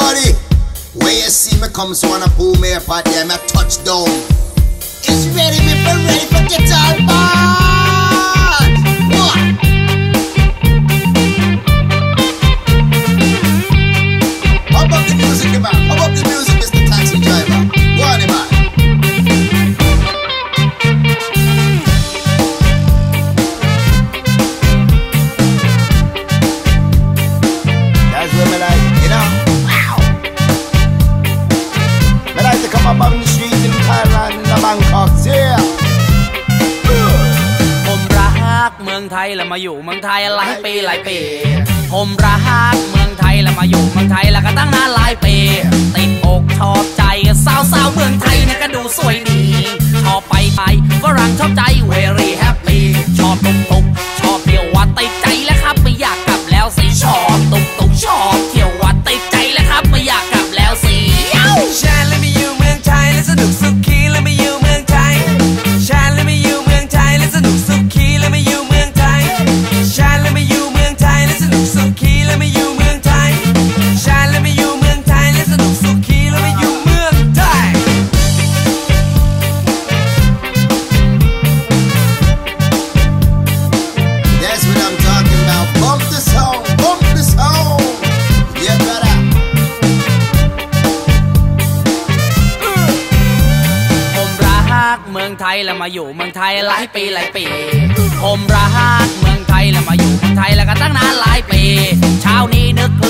Everybody, where you see me come, so wanna pull me apart, yeah, me touchdown. It's ready, for ready for guitar part. Among the street in Thailand, in Bangkok, yeah! ผมรักเมืองไทยแล้วมาอยู่เมืองไทยหลายปีหลายปี ผมรักเมืองไทยแล้วมาอยู่เมืองไทยแล้วก็ตั้งนานหลายปี ติดอกชอบใจสาวสาวเมืองไทยเนี่ยก็ดูสวยดี ชอบไปไปฝรั่งชอบใจ very happy กเมืองไทยแล้วมาอยู่เมืองไทยหลายปีหลายปี ผมรักเมืองไทยแล้วมาอยู่เมืองไทยแล้วก็ตั้งนานหลายปี เช้านี้นึกถึง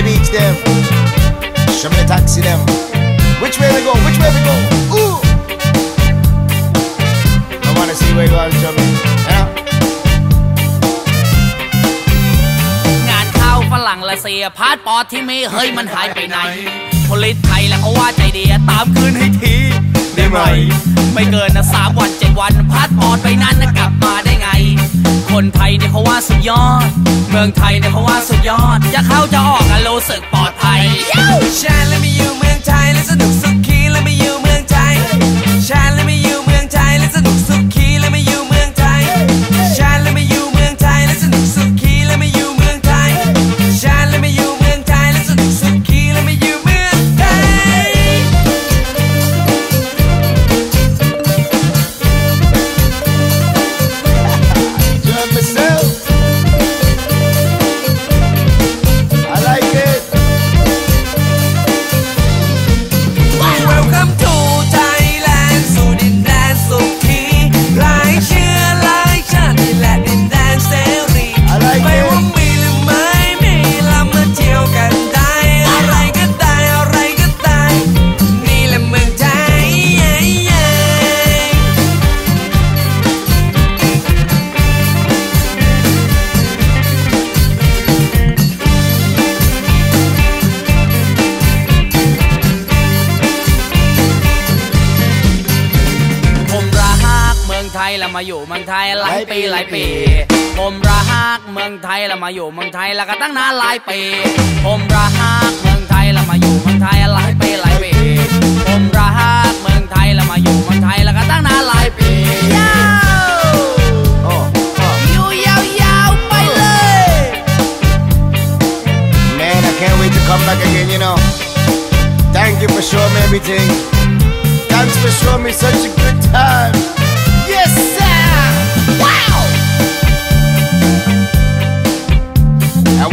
The beach them? Show me the taxi them. Which way we go? Which way we go? Ooh! I wanna see where you are, show me. Yeah? งานเข้าฝรั่งละเสียพาสปอร์ตที่มีเฮ้ยมันหายไปไหนพลิตไทยแล้วเขาว่าใจดีตามคืนให้ที ได้ไหม ไม่เกินนะสามวันเจ็ดวันพาสปอร์ตไปนั้นนะกลับมาได้ คนไทยเนี่ยเขาว่าสุดยอด เมืองไทยเนี่ยเขาว่าสุดยอด จะเข้าจะออกอะรู้สึกปลอดภัย มาอยู่เมืองไทยหลายปีหลายปี ผมรักเมืองไทยแล้วมาอยู่เมืองไทยแล้วก็ตั้งนานหลายปี ผมรักเมืองไทยแล้วมาอยู่เมืองไทยหลายปีหลายปี ผมรักเมืองไทยแล้วมาอยู่เมืองไทยแล้วก็ตั้งนานหลายปียาวอยู่ยาวๆไปเลย Man, I can't wait to come back again, you know. Thank you for showing me everything. Thanks for showing me such a good time.